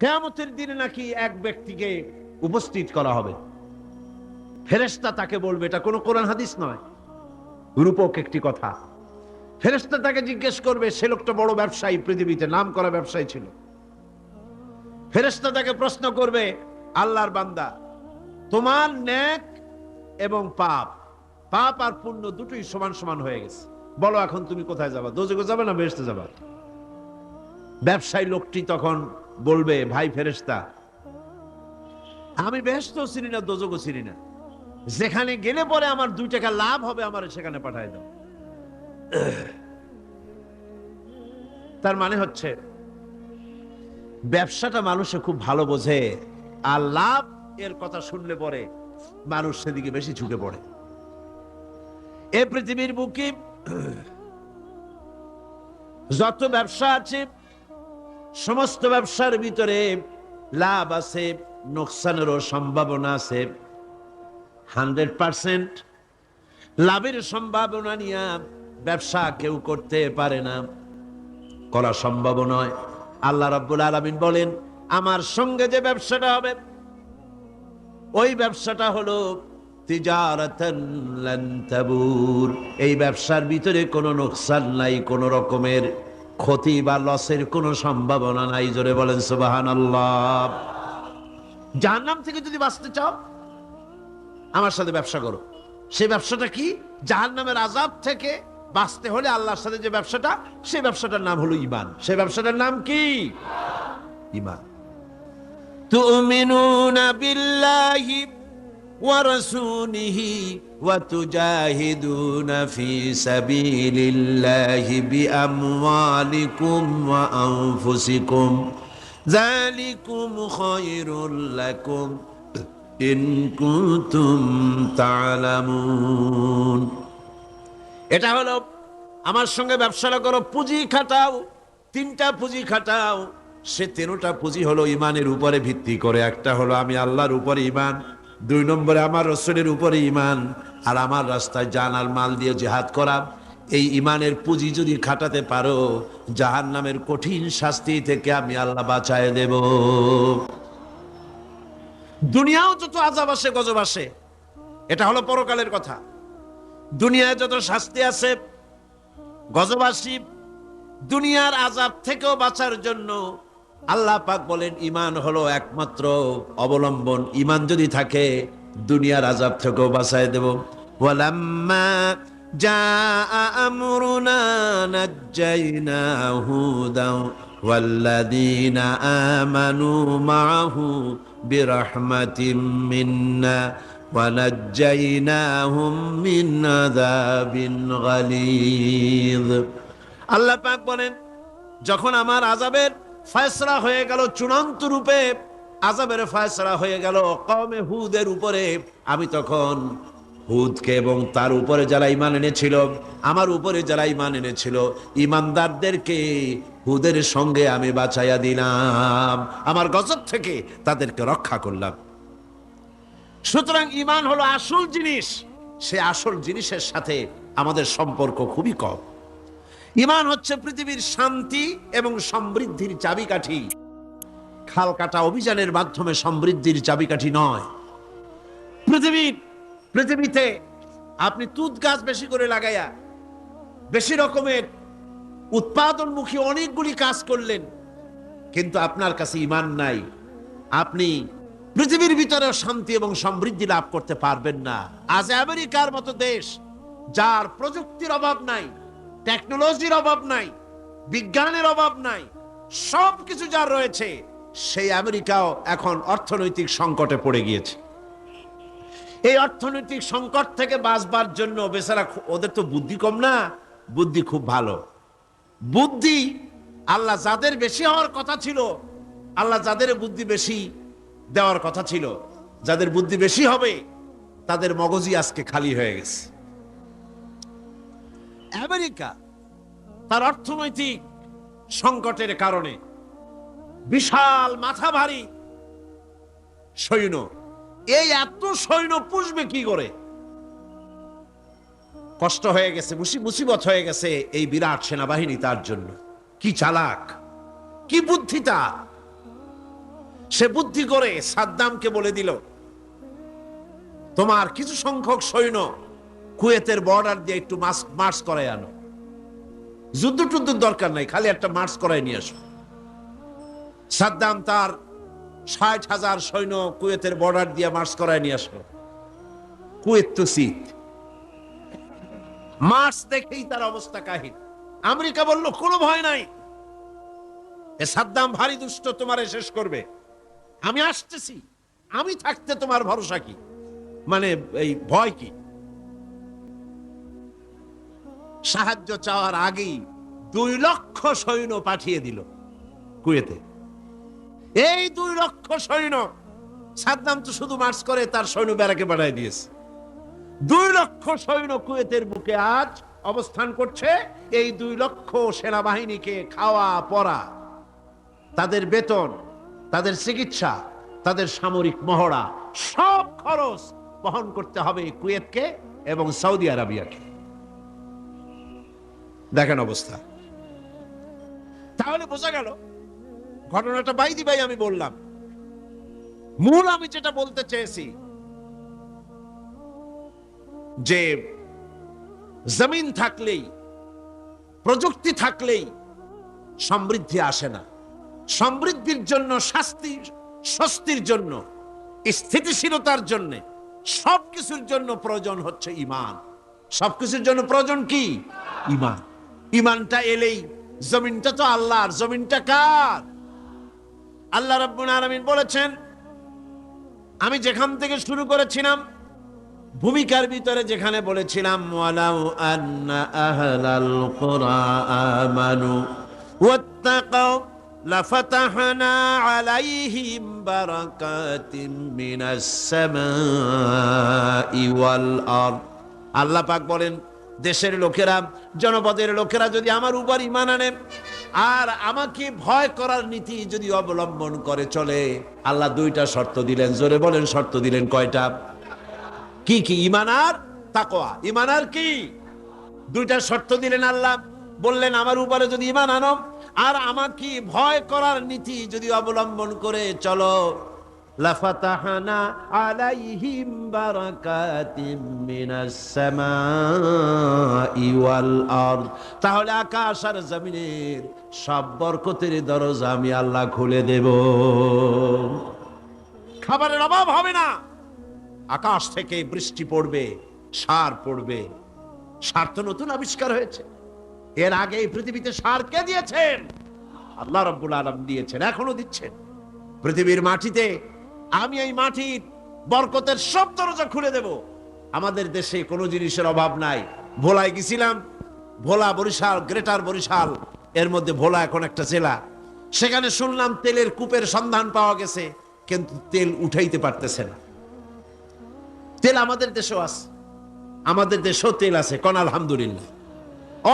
কেয়ামতের দিনে নাকি এক ব্যক্তিকে উপস্থিত করা হবে। ফেরেস্তা তাকে বলবে, এটা কোনো কোরআন হাদিস নয়, রূপক একটি কথা। ফেরেস্তা তাকে জিজ্ঞেস করবে, সে লোকটা বড় ব্যবসায়ী, পৃথিবীতে নাম করা ব্যবসায়ী ছিল। ফেরেস্তা তাকে প্রশ্ন করবে, আল্লাহর বান্দা, তোমার ন্যাক এবং পাপ পাপ আর পুণ্য দুটোই সমান সমান হয়ে গেছে। বলো, এখন তুমি কোথায় যাবা? দোজকে যাবে না বেসতে যাবা? ব্যবসায়ী লোকটি তখন বলবে, ভাই ফেরেস্তা আমি ব্যস্ত চিনি না দোজকও চিনি না। যেখানে গেলে পরে আমার দুই টাকা লাভ হবে, আমার সেখানে পাঠায় দাও। তার মানে হচ্ছে, ব্যবসাটা মানুষে খুব ভালো বোঝে, আর লাভ এর কথা শুনলে পরে মানুষ সেদিকে বেশি ঝুঁকে পড়ে। এ পৃথিবীর বুকে যত ব্যবসা আছে সমস্ত ব্যবসার ভিতরে লাভ আছে, নোকসানেরও সম্ভাবনা আছে। হান্ড্রেড পার্সেন্ট লাভের সম্ভাবনা নিয়ে ব্যবসা কেউ করতে পারে না। করা সম্ভব নয়। আল্লাহ রাব্বুল আলামিন বলেন, আমার সঙ্গে যে ব্যবসাটা হবে, ওই ব্যবসাটা হলো এই ব্যবসার ভিতরে কোনো নোকসান নাই, কোনো রকমের ক্ষতি বা লসের কোনো সম্ভাবনা নাই, জোরে বলেন সুবহানাল্লাহ। জাহান্নাম থেকে যদি বাঁচতে চাও, আমার সাথে ব্যবসা করো। সেই ব্যবসাটা কি? জাহান্নামের আজাব থেকে বাঁচতে হলে আল্লাহর সাথে যে ব্যবসাটা, সে ব্যবসাটার নাম হলো ইমান সে ব্যবসাটার নাম কি? ইমান তুমিনুনা বিল্লাহি ورسوله وتجاهدون في سبيل الله بأموالكم وأنفسكم ذلكم خير لكم إن كنتم تعلمون এটা হলো আমার সঙ্গে ব্যবসাটা করো পুঁজি খাটাও তিনটা পুঁজি খাটাও সে তেরোটা পুঁজি হলো ইমানের উপরে ভিত্তি করে একটা হলো আমি আল্লাহর উপরে ইমান দুই নম্বরে, আমার রসুলের উপরে ইমান আর আমার রাস্তায় জান আর মাল দিয়ে জেহাদ করা। এই ইমানের পুঁজি যদি খাটাতে পারো জাহান নামের কঠিন শাস্তি থেকে আমি আল্লাহ বাঁচায় দেব। দুনিয়াও যত আজাব আসে, গজব আসে, এটা হলো পরকালের কথা। দুনিয়ায় যত শাস্তি আছে, গজব আসি, দুনিয়ার আজাব থেকেও বাঁচার জন্য আল্লাহ পাক বলেন ইমান হলো একমাত্র অবলম্বন ইমান যদি থাকে দুনিয়ার আজাব থেকেও বাঁচায় দেব ওয়ালাম্মা جاء أمرنا نجينا هودا والذين آمنوا معه برحمة منا ونجيناهم من عذاب غليظ আল্লাহ পাক বলেন যখন আমার আজাবের ফয়সলা হয়ে গেল চূড়ান্ত রূপে, আজাবের ফয়সলা হয়ে গেল কমে হুদের উপরে। আমি তখন হুদকে এবং তার উপরে যারা ইমান এনেছিল, আমার উপরে যারা ইমান এনেছিল ইমানদারদেরকে হুদের সঙ্গে আমি বাঁচাইয়া দিলাম, আমার গজব থেকে তাদেরকে রক্ষা করলাম। সুতরাং ইমান হলো আসল জিনিস, সে আসল জিনিসের সাথে আমাদের সম্পর্ক খুবই কম। ইমান হচ্ছে পৃথিবীর শান্তি এবং সমৃদ্ধির চাবিকাঠি। খাল কাটা অভিযানের মাধ্যমে সমৃদ্ধির চাবিকাঠি নয়। পৃথিবীর পৃথিবীতে আপনি তুত গাছ বেশি করে লাগাইয়া বেশি রকমের উৎপাদনমুখী অনেকগুলি কাজ করলেন, কিন্তু আপনার কাছে ইমান নাই। আপনি পৃথিবীর ভিতরে শান্তি এবং সমৃদ্ধি লাভ করতে পারবেন না। আজ আমেরিকার মতো দেশ, যার প্রযুক্তির অভাব নাই টেকনোলজির অভাব নাই, বিজ্ঞানের অভাব নাই সব কিছু যার রয়েছে, সেই আমেরিকাও এখন অর্থনৈতিক সংকটে পড়ে গিয়েছে। এই অর্থনৈতিক সংকট থেকে বাঁচবার জন্য বেচারা ওদের তো বুদ্ধি কম না, বুদ্ধি খুব ভালো। বুদ্ধি আল্লাহ যাদের বেশি হওয়ার কথা ছিল, আল্লাহ যাদের বুদ্ধি বেশি দেওয়ার কথা ছিল, যাদের বুদ্ধি বেশি হবে, তাদের মগজই আজকে খালি হয়ে গেছে। আমেরিকা, তার অর্থনৈতিক সংকটের কারণে বিশাল মাথা ভারী সৈন্য। এই এত সৈন্য পুষবে কি করে? কষ্ট হয়ে গেছে মুসিবত হয়ে গেছে এই বিরাট সেনাবাহিনী তার জন্য। কি চালাক, কি বুদ্ধি তার সে বুদ্ধি করে সাদ্দামকে বলে দিল, তোমার কিছু সংখ্যক সৈন্য কুয়েতের বর্ডার দিয়ে একটু মাস্ক মার্চ করাই আনো। যুদ্ধ টুদ্ধ দরকার নাই, খালি একটা মার্চ করাই নিয়ে আসো সাদ্দাম তার ষাট হাজার সৈন্য কুয়েতের বর্ডার দিয়ে মার্চ করায় নিয়ে আসলো। কুয়েত তো শীত। মার্চ দেখেই তার অবস্থা কাহিন আমেরিকা বলল, কোনো ভয় নাই। এ সাদ্দাম ভারী দুষ্ট, তোমারে শেষ করবে। আমি আসতেছি। আমি থাকতে তোমার ভরসা কি? মানে এই ভয় কি? সাহায্য চাওয়ার আগেই দুই লক্ষ সৈন্য পাঠিয়ে দিল কুয়েতে। এই দুই লক্ষ সৈন্য, সাদ্দাম তো শুধু মার্চ করে তার সৈন্য বেড়াকে বাড়াই দিয়েছে। দুই লক্ষ সৈন্য কুয়েতের বুকে আজ অবস্থান করছে এই দুই লক্ষ সেনাবাহিনীকে খাওয়া পড়া তাদের বেতন, তাদের চিকিৎসা, তাদের সামরিক মহড়া, সব খরচ বহন করতে হবে কুয়েতকে এবং সৌদি আরবিয়াকে। দেখেন অবস্থা। তাহলে বোঝা গেল, ঘটনাটা বাইদি ভাই আমি বললাম। মূল আমি যেটা বলতে চেয়েছি, যে জমিন থাকলেই, প্রযুক্তি থাকলেই সমৃদ্ধি আসে না। সমৃদ্ধির জন্য, শাস্তি, স্বস্তির জন্য, স্থিতিশীলতার জন্য, সবকিছুর জন্য প্রয়োজন হচ্ছে ইমান। সবকিছুর জন্য প্রয়োজন কি? ইমান। ইমানটা এলেই, জমিনটা তো আল্লাহর, জমিনটা কার? আল্লাহ রাব্বুল আলামিন বলেছেন, আমি যেখান থেকে শুরু করেছিলাম, ভূমিকার ভিতরে যেখানে বলেছিলাম, ওয়ালাউ আন্না আহলাল কুরা আমানু, ওয়াত্তাকাউ লাফাতাহনা আলাইহিম বারাকাতিন মিনাস সামাই ওয়াল আরদ। আল্লাহ পাক বলেন দেশের লোকেরা, জনপদের লোকেরা যদি আমার উপর ইমান আনে, আর আমাকে ভয় করার নীতি যদি অবলম্বন করে চলে, আল্লাহ দুইটা শর্ত দিলেন। জোরে বলেন, শর্ত দিলেন কয়টা? কি কি? ইমান আর তাকোয়া ইমান আর কি? দুইটা শর্ত দিলেন আল্লাহ। বললেন, আমার উপরে যদি ইমান আনো, আর আমাকে ভয় করার নীতি যদি অবলম্বন করে চলো আলাইহিম বারাকাতিম মিনাস সামাই ওয়াল আরদ তাহলে আকাশ আর জমিনের সব বরকতের দরজা আমি আল্লাহ খুলে দেব। খাবারের অভাব হবে না। আকাশ থেকে বৃষ্টি পড়বে, সার পড়বে। সার তো নতুন আবিষ্কার হয়েছে। এর আগে এই পৃথিবীতে সার কে দিয়েছেন? আল্লাহ রব্বুল আলম দিয়েছেন, এখনও দিচ্ছেন। পৃথিবীর মাটিতে আমি এই মাটির বরকতের সব দরজা খুলে দেব। আমাদের দেশে কোনো জিনিসের অভাব নাই। ভোলায় গেছিলাম, ভোলা বরিশাল, গ্রেটার বরিশাল, এর মধ্যে ভোলা এখন একটা জেলা। সেখানে শুনলাম তেলের কূপের সন্ধান পাওয়া গেছে, কিন্তু তেল উঠাইতে পারতেছে না। তেল আমাদের দেশেও আছে। আমাদের দেশেও তেল আছে, কন আলহামদুলিল্লাহ।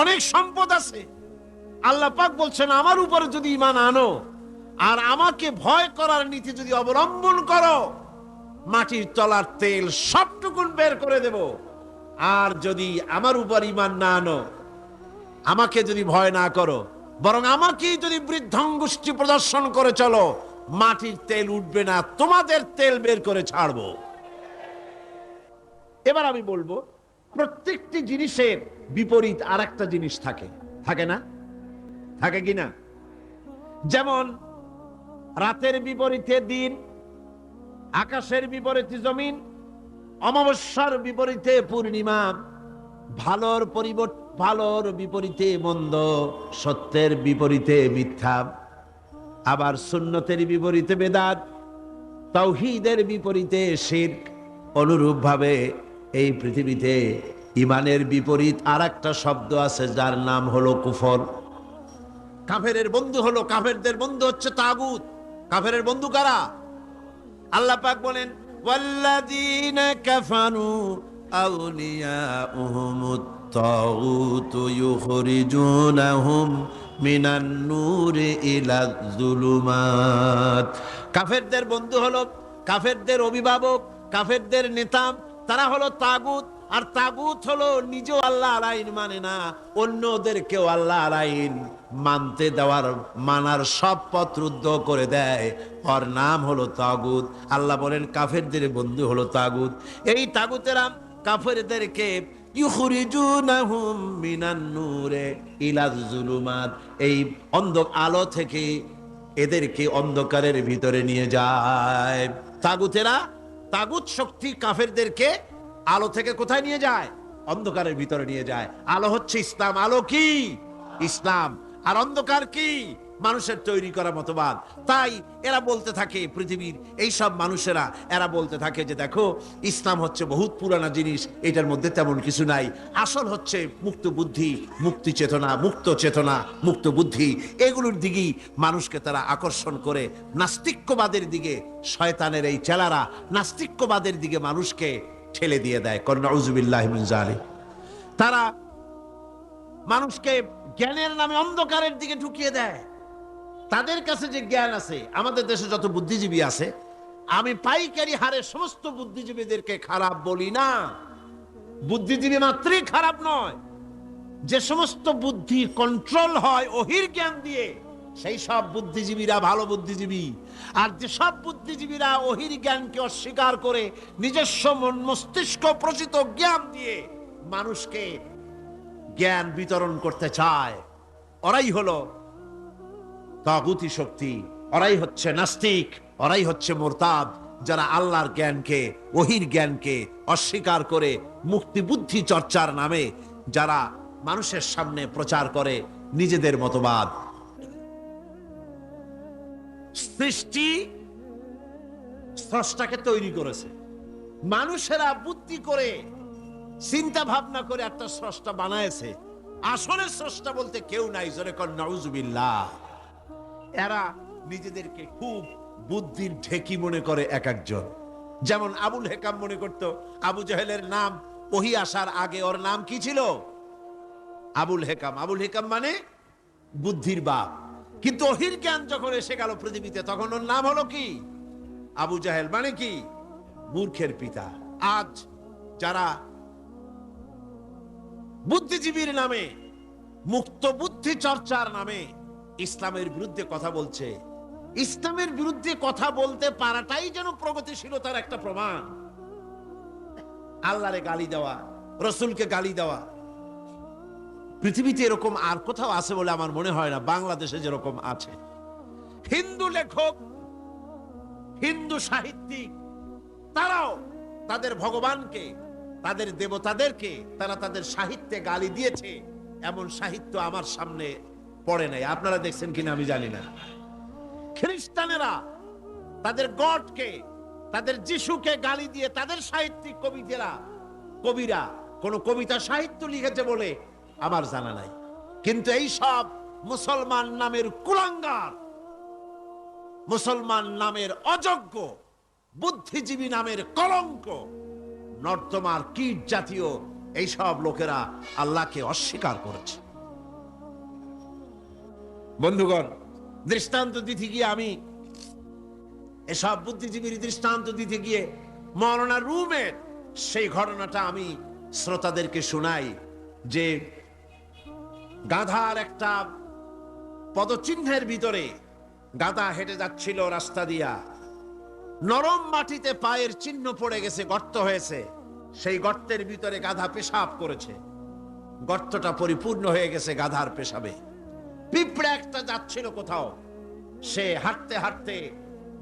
অনেক সম্পদ আছে। আল্লাহ পাক বলছেন, আমার উপরে যদি ইমান আনো আর আমাকে ভয় করার নীতি যদি অবলম্বন করো, মাটির তলার তেল সবটুকুন বের করে দেব। আর যদি আমার উপর ইমান না আনো, আমাকে যদি ভয় না করো, বরং আমাকেই যদি বৃদ্ধাঙ্গুষ্টি প্রদর্শন করে চলো, মাটির তেল উঠবে না, তোমাদের তেল বের করে ছাড়বো। এবার আমি বলব, প্রত্যেকটি জিনিসের বিপরীত আর জিনিস থাকে। থাকে না? থাকে কি না? যেমন রাতের বিপরীতে দিন, আকাশের বিপরীতে জমিন, অমাবস্যার বিপরীতে পূর্ণিমা, ভালোর পরিবর্তন ভালোর বিপরীতে মন্দ, সত্যের বিপরীতে মিথ্যা, আবার সুন্নতের বিপরীতে বেদাত, তৌহিদের বিপরীতে শির্ক। অনুরূপভাবে এই পৃথিবীতে ইমানের বিপরীত আর একটা শব্দ আছে, যার নাম হলো কুফর। কাফেরের বন্ধু হলো, কাফেরদের বন্ধু হচ্ছে তাগুত। কাফেরের বন্ধু কারা? আল্লাহ পাক বলেন কাফারু কাফেরদের বন্ধু হলো কাফেরদের অভিভাবক, কাফেরদের নেতা, তারা হলো তাগুত। আর তাগুত হলো নিজেও আল্লাহ আলাইন মানে না, অন্যদেরকেও আল্লাহ আলাইন মানতে দেওয়ার, মানার সব পথ রুদ্ধ করে দেয়। ওর নাম হলো তাগুত। আল্লাহ বলেন, কাফেরদের বন্ধু হলো তাগুত। এই তাগুতেরা কাফেরদেরকে ইউখরিজুনাহুম মিনান নূরে ইলাজ জুলুমাত। এই অন্ধ আলো থেকে এদেরকে অন্ধকারের ভিতরে নিয়ে যায়। তাগুতেরা তাগুত শক্তি কাফেরদেরকে আলো থেকে কোথায় নিয়ে যায়? অন্ধকারের ভিতরে নিয়ে যায়। আলো হচ্ছে ইসলাম। আলো কি? ইসলাম। আর অন্ধকার কি? মানুষের তৈরি করা মতবাদ। তাই এরা বলতে থাকে, পৃথিবীর এই সব মানুষেরা, এরা বলতে থাকে যে দেখো, ইসলাম হচ্ছে বহুত পুরানা জিনিস, এটার মধ্যে তেমন কিছু নাই। আসল হচ্ছে মুক্ত বুদ্ধি, মুক্তি চেতনা, মুক্ত চেতনা, মুক্ত বুদ্ধি। এগুলোর দিকেই মানুষকে তারা আকর্ষণ করে। নাস্তিক্যবাদের দিকে, শয়তানের এই চেলারা, নাস্তিক্যবাদের দিকে মানুষকে ঠেলে দিয়ে দেয় কর্নাউজুবিল্লাহ তারা মানুষকে জ্ঞানের নামে অন্ধকারের দিকে ঢুকিয়ে দেয়। তাদের কাছে যে জ্ঞান আছে, আমাদের দেশে যত বুদ্ধিজীবী আছে, আমি পাইকারি হারে সমস্ত বুদ্ধিজীবীদেরকে খারাপ বলি না। বুদ্ধিজীবী মাত্রই খারাপ নয়। যে সমস্ত বুদ্ধি কন্ট্রোল হয় ওহির জ্ঞান দিয়ে সেই সব বুদ্ধিজীবীরা ভালো বুদ্ধিজীবী। আর যে সব বুদ্ধিজীবীরা ওহির জ্ঞানকে অস্বীকার করে নিজস্ব মস্তিষ্ক প্রচিত জ্ঞান দিয়ে মানুষকে জ্ঞান বিতরণ করতে চায়, ওরাই হলো তাগুতি শক্তি, ওরাই হচ্ছে নাস্তিক, ওরাই হচ্ছে মোরতাদ, যারা আল্লাহর জ্ঞানকে ওহির জ্ঞানকে অস্বীকার করে মুক্তি বুদ্ধি চর্চার নামে যারা মানুষের সামনে প্রচার করে নিজেদের মতবাদ। সৃষ্টি স্রষ্টাকে তৈরি করেছে। মানুষেরা বুদ্ধি করে, চিন্তা ভাবনা করে একটা স্রষ্টা বানায়ছে। আসলে স্রষ্টা বলতে কেউ নাই, জোরে কর এরা নিজেদেরকে খুব বুদ্ধির ঢেকি মনে করে এক একজন। যেমন আবুল হেকাম মনে করত, আবু জাহেলের নাম ওহি আসার আগে ওর নাম কি ছিল? আবুল হেকাম। আবুল হেকাম মানে বুদ্ধির বাপ। কিন্তু ওহির জ্ঞান যখন এসে গেল পৃথিবীতে, তখন ওর নাম হলো কি? আবু জাহেল মানে কি? মূর্খের পিতা। আজ যারা বুদ্ধিজীবীর নামে, মুক্ত বুদ্ধি চর্চার নামে ইসলামের বিরুদ্ধে কথা বলছে, ইসলামের বিরুদ্ধে কথা বলতে পারাটাই যেন প্রগতিশীলতার একটা প্রমাণ। আল্লাহরে গালি দেওয়া, রসুলকে গালি দেওয়া পৃথিবীতে এরকম আর কোথাও আছে বলে আমার মনে হয় না, বাংলাদেশে যেরকম আছে। হিন্দু লেখক, হিন্দু সাহিত্যিক, তারাও তাদের ভগবানকে, তাদের দেবতাদেরকে, তারা তাদের সাহিত্যে গালি দিয়েছে। এমন সাহিত্য আমার সামনে পড়ে নাই। আপনারা দেখছেন কিনা আমি জানি না। খ্রিস্টানেরা তাদের গডকে, তাদের যিশুকে গালি দিয়ে তাদের সাহিত্যিক কবিদেরা, কবিরা কোন কবিতা সাহিত্য লিখেছে বলে আমার জানা নাই। কিন্তু এই সব মুসলমান নামের কুলাঙ্গার, মুসলমান নামের অযোগ্য, বুদ্ধিজীবী নামের কলঙ্ক, নর্দমার কীট জাতীয় এইসব লোকেরা আল্লাহকে অস্বীকার করেছে। বন্ধুগণ, দৃষ্টান্ত দিতে গিয়ে আমি এসব বুদ্ধিজীবীর দৃষ্টান্ত দিতে গিয়ে মরনা রুমের সেই ঘটনাটা আমি শ্রোতাদেরকে শোনাই যে গাধার একটা পদচিহ্নের ভিতরে গাধা হেঁটে যাচ্ছিল রাস্তা দিয়া। নরম মাটিতে পায়ের চিহ্ন পড়ে গেছে, গর্ত হয়েছে। সেই গর্তের ভিতরে গাধা পেশাব করেছে। গর্তটা পরিপূর্ণ হয়ে গেছে গাধার পেশাবে। পিঁপড়া একটা যাচ্ছিল কোথাও। সে হাঁটতে হাঁটতে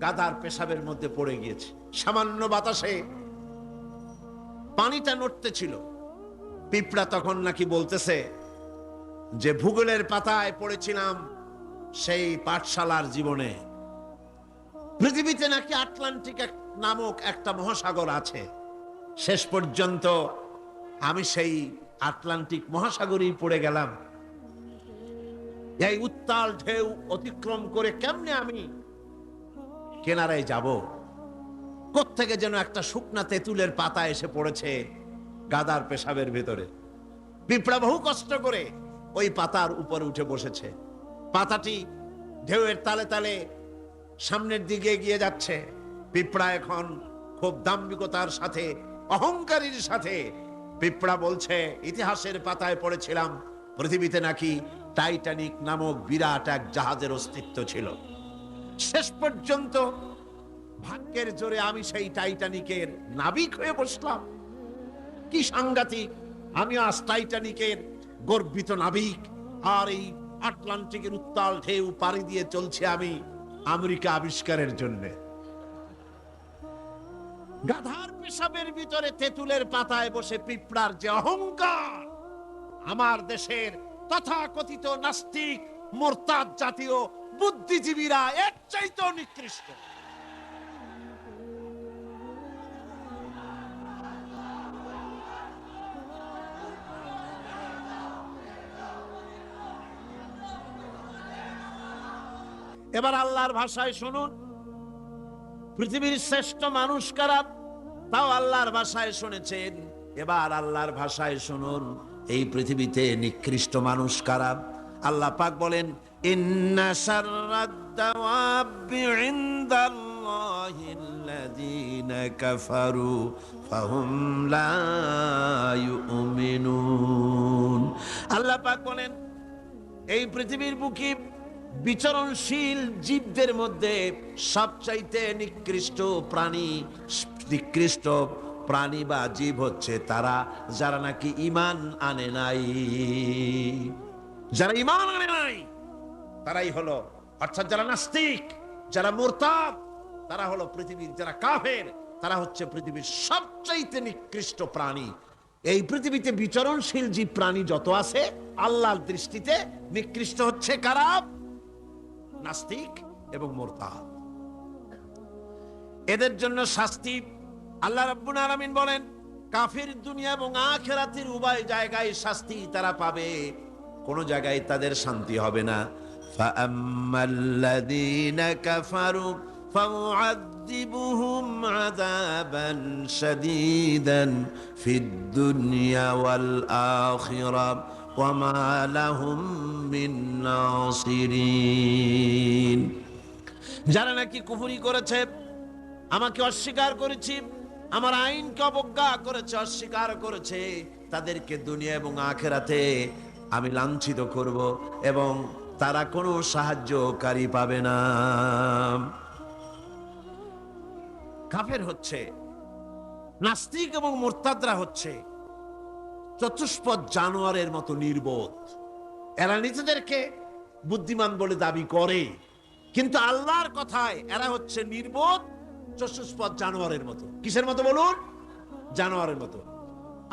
গাধার পেশাবের মধ্যে পড়ে গিয়েছে। সামান্য বাতাসে পানিটা নড়তে ছিল পিঁপড়া তখন নাকি বলতেছে যে ভূগোলের পাতায় পড়েছিলাম সেই পাঠশালার জীবনে। পৃথিবীতে নাকি আটলান্টিক নামক একটা মহাসাগর আছে। শেষ পর্যন্ত আমি সেই আটলান্টিক মহাসাগরেই পড়ে গেলাম। এই উত্তাল ঢেউ অতিক্রম করে কেমনে আমি কেনারায় যাব? কোত্থেকে যেন একটা শুকনা তেঁতুলের পাতা এসে পড়েছে গাদার পেশাবের ভেতরে। পিঁপড়া বহু কষ্ট করে ওই পাতার উপরে উঠে বসেছে। পাতাটি ঢেউয়ের তালে তালে সামনের দিকে এগিয়ে যাচ্ছে। পিঁপড়া এখন খুব দাম্ভিকতার সাথে, অহংকারীর সাথে পিঁপড়া বলছে, ইতিহাসের পাতায় পড়েছিলাম, পৃথিবীতে নাকি টাইটানিক নামক বিরাট এক জাহাজের অস্তিত্ব ছিল। শেষ পর্যন্ত ভাগ্যের জোরে আমি সেই টাইটানিকের নাবিক হয়ে বসলাম। কি সাংঘাতিক, আমি আজ টাইটানিকের গর্বিত নাবিক, আর এই আটলান্টিকের উত্তাল ঢেউ পাড়ি দিয়ে চলছে আমি আমেরিকা আবিষ্কারের জন্য। গাধার পেশাবের ভিতরে তেঁতুলের পাতায় বসে পিঁপড়ার যে অহংকার, আমার দেশের তথাকথিত নাস্তিক, মোরতাদ জাতীয় বুদ্ধিজীবীরা এর চাইতেও নিকৃষ্ট। এবার আল্লাহর ভাষায় শুনুন। পৃথিবীর শ্রেষ্ঠ মানুষ কারা? তাও আল্লাহর ভাষায় শুনেছেন। এবার আল্লাহর ভাষায় শুনুন। এই পৃথিবীতে নিকৃষ্ট মানুষ কারা? আল্লাহ পাক বলেন, ইন্না আল্লাহ পাক বলেন, এই পৃথিবীর বুকে বিচরণশীল জীবদের মধ্যে সবচাইতে নিকৃষ্ট প্রাণী নিকৃষ্ট প্রাণী বা জীব হচ্ছে তারা, যারা নাকি ইমান আনে নাই। যারা ইমান আনে নাই, তারাই হলো, অর্থাৎ যারা নাস্তিক, যারা মোরতাদ, তারা হলো পৃথিবীর যারা কাফের, তারা হচ্ছে পৃথিবীর সবচাইতে নিকৃষ্ট প্রাণী। এই পৃথিবীতে বিচরণশীল জীব প্রাণী যত আছে, আল্লাহর দৃষ্টিতে নিকৃষ্ট হচ্ছে কারা? নাস্তিক এবং মোরতাদ। এদের জন্য শাস্তি আল্লাহ রাব্বুল আলামিন বলেন, কাফির দুনিয়া এবং আখেরাতের উভয় জায়গায় শাস্তি তারা পাবে, কোন জায়গায় তাদের শান্তি হবে না। ফাআম্মাল্লাযীনা কাফারু ফাউআযযিবুহুম আযাবান শাদীদান ফিদ দুনিয়া ওয়াল আখিরাহ وما لهم من ناصرين যারা নাকি কুফরি করেছে আমাকে অস্বীকার করেছি আমার আইনকে অবজ্ঞা করেছে অস্বীকার করেছে তাদেরকে দুনিয়া এবং আখেরাতে আমি লাঞ্ছিত করব এবং তারা কোনো সাহায্যকারী পাবে না কাফের হচ্ছে নাস্তিক এবং মোরতাদরা হচ্ছে চতুষ্পদ জানোয়ারের মতো নির্বোধ এরা নিজেদেরকে বুদ্ধিমান বলে দাবি করে কিন্তু আল্লাহর কথায় এরা হচ্ছে নির্বোধ চতুষ্পদ জানোয়ারের মতো কিসের মতো বলুন জানোয়ারের মতো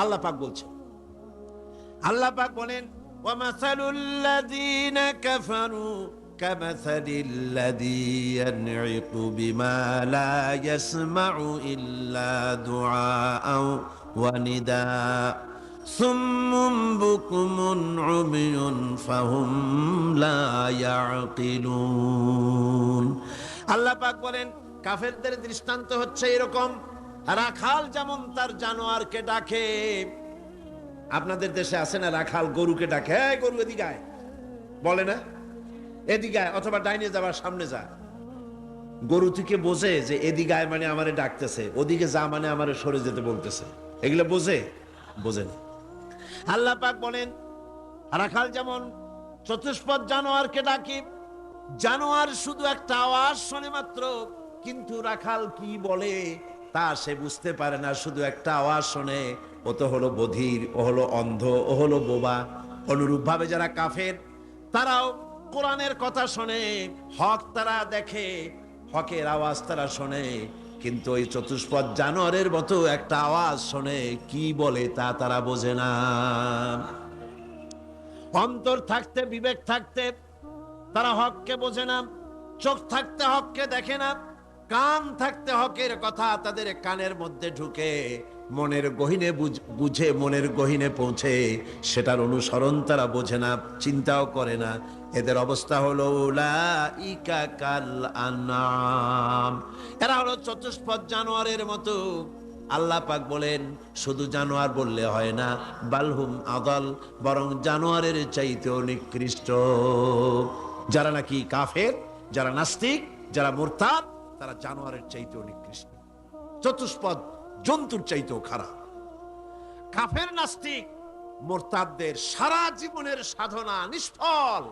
আল্লাহ পাক বলছে আল্লাহ পাক বলেন وَمَثَلُ الَّذِينَ كَفَرُوا كَمَثَلِ الَّذِي يَنْعِقُ بِمَا لَا يَسْمَعُ إِلَّا دُعَاءً وَنِدَاءً সুম্মুম বুকুমুন উমিউন ফাহুম লা বলেন, কাফেরদের দৃষ্টান্ত হচ্ছে এরকম, রাখাল যেমন তার জানোয়ারকে ডাকে। আপনাদের দেশে আছে না রাখাল গরুকে ডাকে? হ্যাঁ গরু এদিকে আয়। বলে না? এদিকে অথবা ডাইনে যাবার সামনে যা। গরু থেকে বোঝে যে এদিকে মানে আমারে ডাকতেছে, ওদিকে যা মানে আমারে সরে যেতে বলতেছে। এগুলো বোঝে? বোঝে না। আল্লাহ পাক বলেন, রাখাল যেমন চতুষ্পদ জানোয়ারকে ডাকে, জানোয়ার শুধু একটা আওয়াজ শোনে মাত্র, কিন্তু রাখাল কি বলে তা সে বুঝতে পারে না, শুধু একটা আওয়াজ শোনে, ও তো হলো বধির, ও হলো অন্ধ, ও হলো বোবা। অনুরূপ ভাবে যারা কাফের, তারাও কোরআনের কথা শোনে, হক তারা দেখে, হকের আওয়াজ তারা শোনে। কিন্তু ওই চতুষ্পদ জানোয়ারের মতো একটা আওয়াজ শোনে, কি বলে তা তারা বোঝে না। অন্তর থাকতে, বিবেক থাকতে তারা হককে বোঝে না, চোখ থাকতে হককে দেখে না, কান থাকতে হকের কথা তাদের কানের মধ্যে ঢুকে, মনের গহিনে বুঝ- মনের গহিনে পৌঁছে, সেটার অনুসরণ তারা বোঝে না, চিন্তাও করে না এদের অবস্থা হলো এরা হলো চতুষ্পদ জানোয়ারের মতো। আল্লাহ পাক বলেন, শুধু জানোয়ার বললে হয় না, বালহুম আদল, বরং জানোয়ারের চাইতেও নিকৃষ্ট। যারা নাকি কাফের, যারা নাস্তিক, যারা মোরতাদ, তারা জানোয়ারের চাইতেও নিকৃষ্ট। চতুষ্পদ জন্তুর চাইতেও খারাপ। কাফের, নাস্তিক, মোরতাদদের সারা জীবনের সাধনা নিষ্ফল।